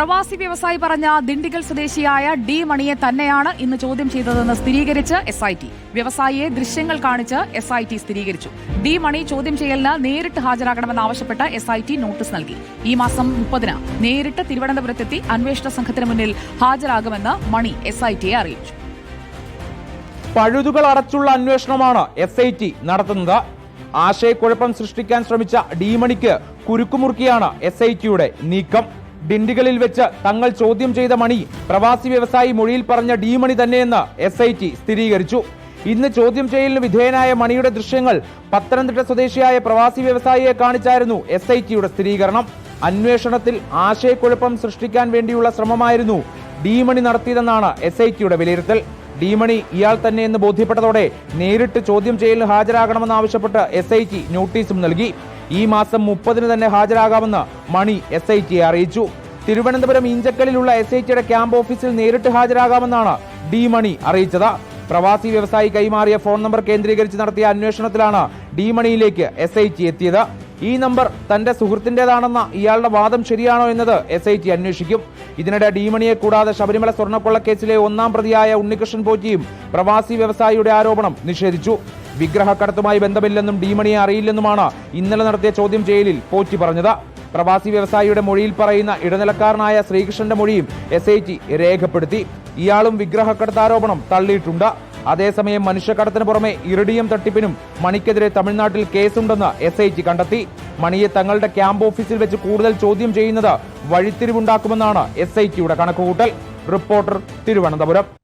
പ്രവാസി വ്യവസായി പറഞ്ഞ ദിണ്ടിഗൽ സ്വദേശിയായ ഡി മണിയെ തന്നെയാണ് ഇന്ന് ചോദ്യം ചെയ്തതെന്ന് സ്ഥിരീകരിച്ച് എസ് ഐ ടി വ്യവസായിയെ ദൃശ്യങ്ങൾ കാണിച്ച് എസ് ഐ ടി സ്ഥിരീകരിച്ചു. ഡി മണി ചോദ്യം ചെയ്യലിന് നേരിട്ട് ഹാജരാകണമെന്ന് ആവശ്യപ്പെട്ട് എസ് ഐ ടി നോട്ടീസ് നൽകി. ഈ മാസം മുപ്പതിന് നേരിട്ട് തിരുവനന്തപുരത്തെത്തി അന്വേഷണ സംഘത്തിന് മുന്നിൽ ഹാജരാകുമെന്ന് മണി എസ് ഐ ടിയെ അറിയിച്ചു. പഴുതുകൾ അടച്ചുള്ള അന്വേഷണമാണ് എസ് ഐ ടി നടത്തുന്നത്. ആശയക്കുഴപ്പം സൃഷ്ടിക്കാൻ ശ്രമിച്ച ഡി മണിക്ക് കുരുക്കുമുറുക്കിയാണ് എസ് ഐ ടിയുടെ നീക്കം. ഡിണ്ടികളിൽ വെച്ച് തങ്ങൾ ചോദ്യം ചെയ്ത മണി പ്രവാസി വ്യവസായി മൊഴിയിൽ പറഞ്ഞ ഡി മണി തന്നെയെന്ന് എസ് ഐ ടി സ്ഥിരീകരിച്ചു. ഇന്ന് ചോദ്യം ചെയ്യലിന് വിധേയനായ മണിയുടെ ദൃശ്യങ്ങൾ പത്തനംതിട്ട സ്വദേശിയായ പ്രവാസി വ്യവസായിയെ കാണിച്ചായിരുന്നു എസ് ഐ ടിയുടെ സ്ഥിരീകരണം. അന്വേഷണത്തിൽ ആശയക്കുഴപ്പം സൃഷ്ടിക്കാൻ വേണ്ടിയുള്ള ശ്രമമായിരുന്നു ഡീമണി നടത്തിയതെന്നാണ് എസ് ഐ ടിയുടെ വിലയിരുത്തൽ. ഡീമണി ഇയാൾ തന്നെ എന്ന് ബോധ്യപ്പെട്ടതോടെ നേരിട്ട് ചോദ്യം ചെയ്യലിന് ഹാജരാകണമെന്നാവശ്യപ്പെട്ട് എസ് ഐ ടി നോട്ടീസും നൽകി. ഈ മാസം മുപ്പതിന് തന്നെ ഹാജരാകാമെന്ന് മണി എസ് ഐ ടിയെ അറിയിച്ചു. തിരുവനന്തപുരം ഇഞ്ചക്കലിലുള്ള എസ് ഐ ടിയുടെ ക്യാമ്പ് ഓഫീസിൽ നേരിട്ട് ഹാജരാകാമെന്നാണ് ഡി മണി അറിയിച്ചത്. പ്രവാസി വ്യവസായി കൈമാറിയ ഫോൺ നമ്പർ കേന്ദ്രീകരിച്ച് നടത്തിയ അന്വേഷണത്തിലാണ് ഡി മണിയിലേക്ക് എസ് ഐ ടി എത്തിയത്. ഈ നമ്പർ തന്റെ സുഹൃത്തിന്റേതാണെന്ന ഇയാളുടെ വാദം ശരിയാണോ എന്നത് എസ് ഐ ടി അന്വേഷിക്കും. ഇതിനിടെ ഡീമണിയെ കൂടാതെ ശബരിമല സ്വർണക്കൊള്ള സ്വർണക്കൊള്ളക്കേസിലെ ഒന്നാം പ്രതിയായ ഉണ്ണികൃഷ്ണൻ പോറ്റിയും പ്രവാസി വ്യവസായിയുടെ ആരോപണം നിഷേധിച്ചു. വിഗ്രഹക്കടത്തുമായി ബന്ധമില്ലെന്നും ഡീമണിയെ അറിയില്ലെന്നുമാണ് ഇന്നലെ നടത്തിയ ചോദ്യം ചെയ്യലിൽ പോറ്റി പറഞ്ഞത്. പ്രവാസി വ്യവസായിയുടെ മൊഴിയിൽ പറയുന്ന ഇടനിലക്കാരനായ ശ്രീകൃഷ്ണന്റെ മൊഴിയും എസ് രേഖപ്പെടുത്തി. ഇയാളും വിഗ്രഹക്കടത്താരോപണം തള്ളിയിട്ടുണ്ട്. അതേസമയം മനുഷ്യക്കടത്തിന് പുറമെ ഇറിഡിയം തട്ടിപ്പിനും മണിക്കെതിരെ തമിഴ്നാട്ടിൽ കേസുണ്ടെന്ന് എസ് ഐ ടി കണ്ടെത്തി. മണിയെ തങ്ങളുടെ ക്യാമ്പ് ഓഫീസിൽ വെച്ച് കൂടുതൽ ചോദ്യം ചെയ്യുന്നത് വഴിത്തിരിവുണ്ടാക്കുമെന്നാണ് എസ് ഐ ടിയുടെ കണക്കുകൂട്ടൽ. റിപ്പോർട്ടർ തിരുവനന്തപുരം.